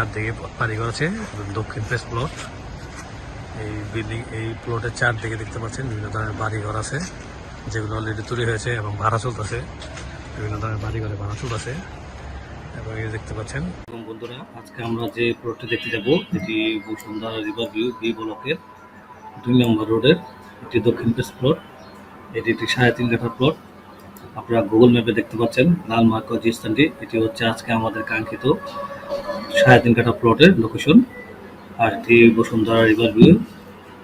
চারদিকে বাড়িঘর আছে দক্ষিণ ফেস প্লট এই বিল্ডিং এই প্লটের চারদিকে দেখতে পাচ্ছেন বিভিন্ন ধরনের বাড়িঘর আছে, যেগুলো অলরেডি তৈরি হয়েছে এবং ভাড়া চলতেছে। বিভিন্ন ধরনের বাড়িঘরে ভাড়া চলতেছে। এবং এই দেখতে পাচ্ছেন। এবং বন্ধুরা, আজকে আমরা যে প্লটটি দেখতে যাব, এটি বসুন্ধরা রিভার ভিউ বি ব্লকের দুই নম্বর রোডের একটি দক্ষিণ ফেস প্লট এটি একটি সাড়ে তিন কাঠা প্লট আপনারা গুগল ম্যাপে দেখতে পাচ্ছেন লাল মার্ক যে স্থানটি, এটি হচ্ছে আজকে আমাদের কাঙ্ক্ষিত সাড়ে তিন কাঠা প্লটের লোকেশন আর এটি Bashundhara river view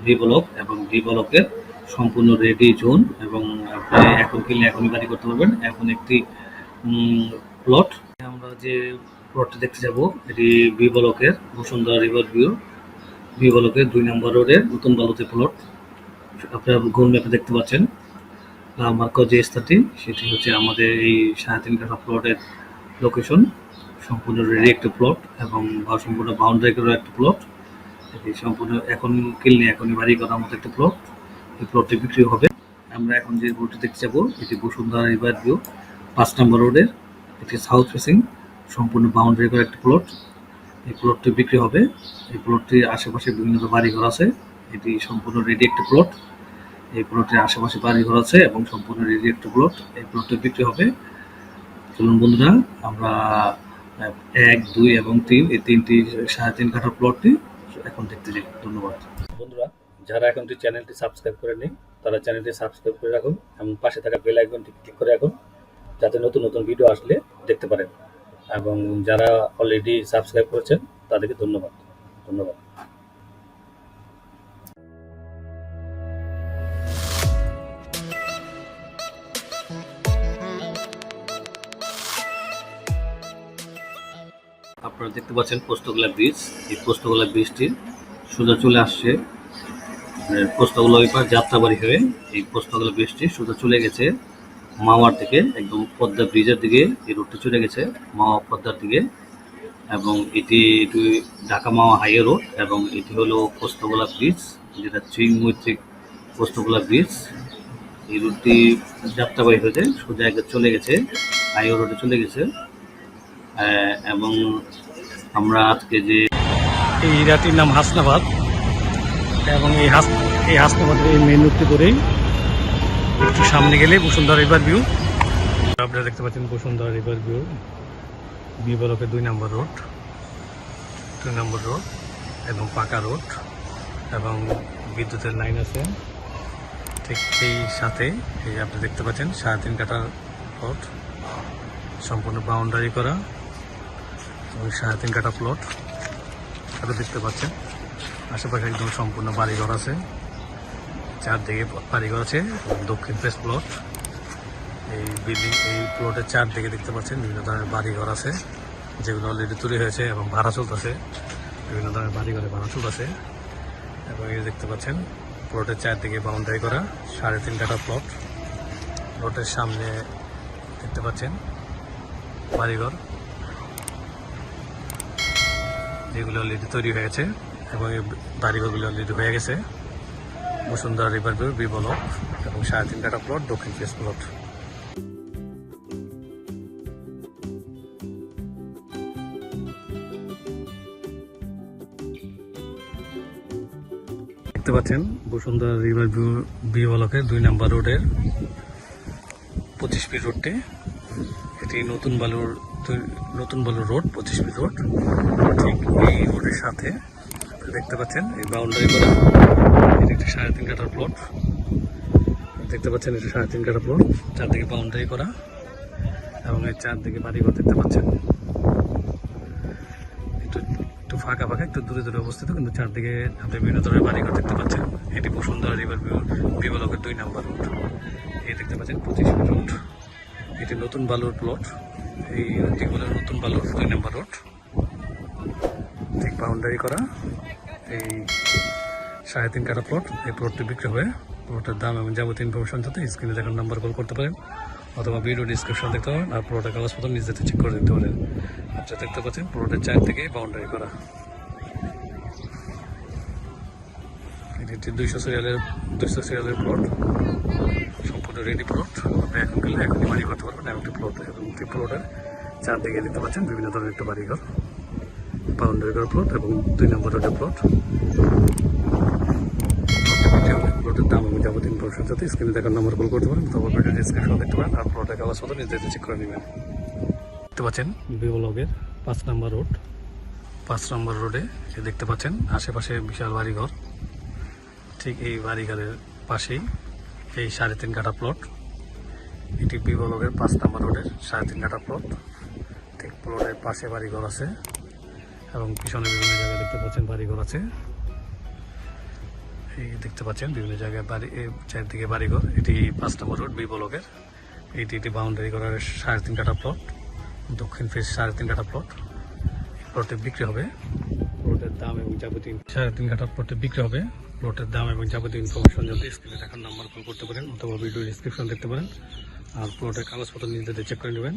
D block এবং ডি ব্লকের সম্পূর্ণ রেডি জোন এবং আপনি এখন কিনলে এখনই গাড়ি করতে পারবেন। এখন একটি প্লট আমরা যে প্লটটি দেখতে যাব, এটি বি ব্লকের বসুন্ধরা রিভার ভিউ বি ব্লকের দুই নম্বর রোডের নতুন বালুতে প্লট আপনারা গুগল ম্যাপে দেখতে পাচ্ছেন। লালমার্ক যে স্থানটি, সেটি হচ্ছে আমাদের এই সাড়ে তিন কাঠা প্লটের লোকেশন সম্পূর্ণ রেডি একটা প্লট এবং সম্পূর্ণ বাউন্ডারি একটি প্লট এটি সম্পূর্ণ এখন কিনলে এখনই বাড়ি করার মতো একটি প্লট এই প্লটটি বিক্রি হবে। আমরা এখন যে রোডটি দেখতে যাব, এটি বসুন্ধরা রিভার ভিউ পাঁচ নম্বর রোডের এটি সাউথ ফেসিং সম্পূর্ণ বাউন্ডারি করা একটি প্লট এই প্লটটি বিক্রি হবে। এই প্লটটির আশেপাশে বিভিন্ন বাড়ি ঘর আছে। এটি সম্পূর্ণ রেডি একটি প্লট এই প্লটের আশেপাশে বাড়ি ঘর আছে এবং সম্পূর্ণ রেডি একটি প্লট এই প্লটটি বিক্রি হবে। চলুন বন্ধুরা, আমরা এক, দুই এবং তিন। এই তিনটি সাড়ে তিন কাঠার প্লটটি এখন দেখতে যাই। ধন্যবাদ। বন্ধুরা, যারা এখন চ্যানেলটি সাবস্ক্রাইব করে নেই, তারা চ্যানেলটি সাবস্ক্রাইব করে রাখুন এবং পাশে থাকা বেল আইকনটি ক্লিক করে রাখুন, যাতে নতুন নতুন ভিডিও আসলে দেখতে পারেন। এবং যারা অলরেডি সাবস্ক্রাইব করেছেন, তাদেরকে ধন্যবাদ। ধন্যবাদ। আপনারা দেখতে পাচ্ছেন পোস্তগোলা ব্রিজ এই পোস্তগোলা ব্রিজটি সোজা চলে আসছে। মানে পোস্তগোলা ওই পার যাত্রাবাড়ি হয়ে এই পোস্তগোলা ব্রিজটি সোজা চলে গেছে মাওয়ার দিকে, একদম পদ্মা ব্রিজের দিকে। এই রোডটি চলে গেছে মাওয়া পদ্মার দিকে। এবং এটি এটি ঢাকা মাওয়া হাইওয়ে রোড এবং এটি হলো পোস্তগোলা ব্রিজ যেটা চিং মৈত্রিক পোস্তগোলা ব্রিজ এই রোডটি যাত্রাবাড়ি হয়েছে সোজা চলে গেছে, হাইওয়ে রোডে চলে গেছে। এবং আমরা আজকে যে এই এরিয়াটির নাম হাসনাবাদ, এবং এই হাস, এই হাসনাবাদের এই মেন রুটটি করেই একটু সামনে গেলে বসুন্ধরা রিভার ভিউ আপনারা দেখতে পাচ্ছেন বসুন্ধরা রিভার ভিউ বি ব্লকের দুই নম্বর রোড দুই নম্বর রোড এবং পাকা রোড এবং বিদ্যুতের লাইন আছে। ঠিক এই সাথে, এই আপনি দেখতে পাচ্ছেন, সাড়ে তিন কাটার রোড সম্পূর্ণ বাউন্ডারি করা। এবং সাড়ে তিন কাটা প্লট আপনি দেখতে পাচ্ছেন। আশেপাশে একদম সম্পূর্ণ বাড়িঘর আছে। চারদিকে বাড়িঘর আছে দক্ষিণ ফেস প্লট এই বিল্ডিং এই প্লটের চারদিকে দেখতে পাচ্ছেন বিভিন্ন ধরনের বাড়িঘর আছে, যেগুলো অলরেডি তৈরি হয়েছে এবং ভাড়া চলতেছে। বিভিন্ন ধরনের বাড়িঘরে ভাড়া চলতেছে। এবং এই দেখতে পাচ্ছেন প্লটের চারদিকে বাউন্ডারি করা, সাড়ে তিন কাটা প্লট প্লটের সামনে দেখতে পাচ্ছেন, বাড়িঘর। যেগুলো অলরেডি তৈরি হয়েছে এবং এই বাড়িঘরগুলো অলরেডি হয়ে গেছে। Bashundhara river view B block এবং সাড়ে তিন কাটা প্লট দক্ষিণ ফেস প্লট দেখতে পাচ্ছেন, বসুন্ধরা রিভার ভিউ বি ব্লকের দুই নাম্বার রোডের পঁচিশ ফিট রোডটি এটি নতুন বালুর নতুন বালুর রোড, পঁচিশ ফিট রোড। ঠিক এই রোডের সাথে দেখতে পাচ্ছেন, এই বাউন্ডারি করা এটি একটি সাড়ে তিন কাটার প্লট দেখতে পাচ্ছেন, এটি সাড়ে তিন কাঠা প্লট চারদিকে বাউন্ডারি করা এবং এই চারদিকে বাড়িঘর দেখতে পাচ্ছেন। একটু একটু ফাঁকা ফাঁকা, একটু দূরে দূরে অবস্থিত, কিন্তু চারদিকে আপনি বিভিন্ন ধরনের বাড়িঘর দেখতে পাচ্ছেন। এটি বসুন্ধরা রিভার বিবলকের দুই নাম্বার রোড এই দেখতে পাচ্ছেন, পঁচিশ ফিট রোড এটি নতুন বালুর প্লট এই দিকগুলো নতুন বালুর দুই নম্বর রোড। ঠিক বাউন্ডারি করা। এই সাড়ে তিন কাটা প্লট এই প্লটটি বিক্রি হবে প্লটের দাম এবং যাবতীয় ইনফরমেশন যাতে স্ক্রিনে দেখার নাম্বার কল করতে পারেন অথবা ভিডিও ডিসক্রিপশন দেখতে পারেন আর প্লটের কাগজপত্র নিজে চেক করে দিতে পারেন। আপনারা দেখতে পাচ্ছেন প্লটের চার থেকে বাউন্ডারি করা। এটি দুইশো সিরিয়ালের দুইশো সিরিয়ালের প্লট সম্পূর্ণ রেডি প্লট আপনি এখন গেলে এখনই বাড়ি করতে পারবেন এমন একটি প্লট এবং একটি প্লটের চারদিকে দেখতে পাচ্ছেন বিভিন্ন ধরনের একটু বাড়িঘর বাউন্ডারি ঘর প্লট এবং দুই নম্বর রোডের প্লট প্লটের দাম এবং স্ক্রিনে দেখার করতে পারেন দেখতে পারেন, আর চেক করে দেখতে পাচ্ছেন পাঁচ নম্বর রোড পাঁচ নম্বর রোডে দেখতে পাচ্ছেন, আশেপাশে বিশাল বাড়িঘর। ঠিক এই বাড়িঘরের পাশেই এই সাড়ে তিন কাঠা প্লট এটি বিবলগের পাঁচ নম্বর রোডের সাড়ে তিন কাঠা প্লট ঠিক প্লটের পাশে বাড়িঘর আছে এবং পিছনে বিভিন্ন জায়গায় দেখতে পাচ্ছেন বাড়িঘর আছে। এই দেখতে পাচ্ছেন বিভিন্ন জায়গায় বাড়ি চারদিকে বাড়িঘর। এটি পাঁচ নম্বর রোড বিবলগের এটি এটি বাউন্ডারি করার সাড়ে তিন কাটা প্লট দক্ষিণ ফেস সাড়ে তিন কাঠা প্লট প্লটে বিক্রি হবে। প্লটের দাম এবং যাবতীয় সাড়ে তিন কাটা প্লটে বিক্রি হবে। প্লটের দাম এবং যাবতীয় ইনফরমেশন যদি স্ক্রিনে দেখার নাম্বার কল করতে পারেন অথবা ভিডিও ডিসক্রিপশন দেখতে পারেন। আর প্লটের কাগজপত্র নিজেদের চেক করে নেবেন।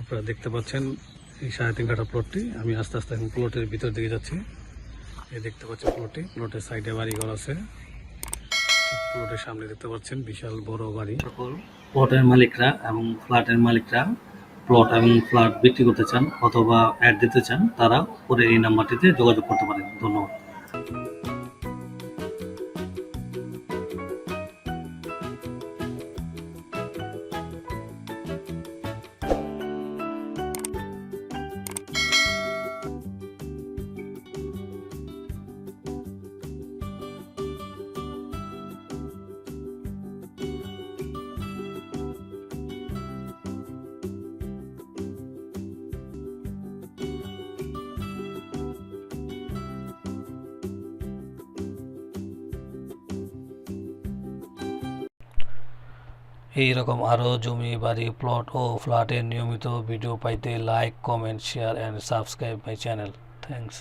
আপনারা দেখতে পাচ্ছেন এই সাড়ে তিন কাঠা প্লটটি আমি আস্তে আস্তে এখন প্লটের ভিতর দিকে যাচ্ছি। এই দেখতে পাচ্ছেন প্লটটি প্লটের সাইডে বাড়ি ঘর আছে। প্লটের সামনে দেখতে পাচ্ছেন বিশাল বড় বাড়ি। সকল প্লটের মালিকরা এবং ফ্ল্যাটের মালিকরা প্লট এবং ফ্ল্যাট বিক্রি করতে চান অথবা অ্যাড দিতে চান তারা পরে এই নাম্বারটিতে যোগাযোগ করতে পারেন। ধন্যবাদ। এই রকম আরও জমি, বাড়ি প্লট ও ফ্ল্যাটের নিয়মিত ভিডিও পাইতে like comment share and subscribe my channel thanks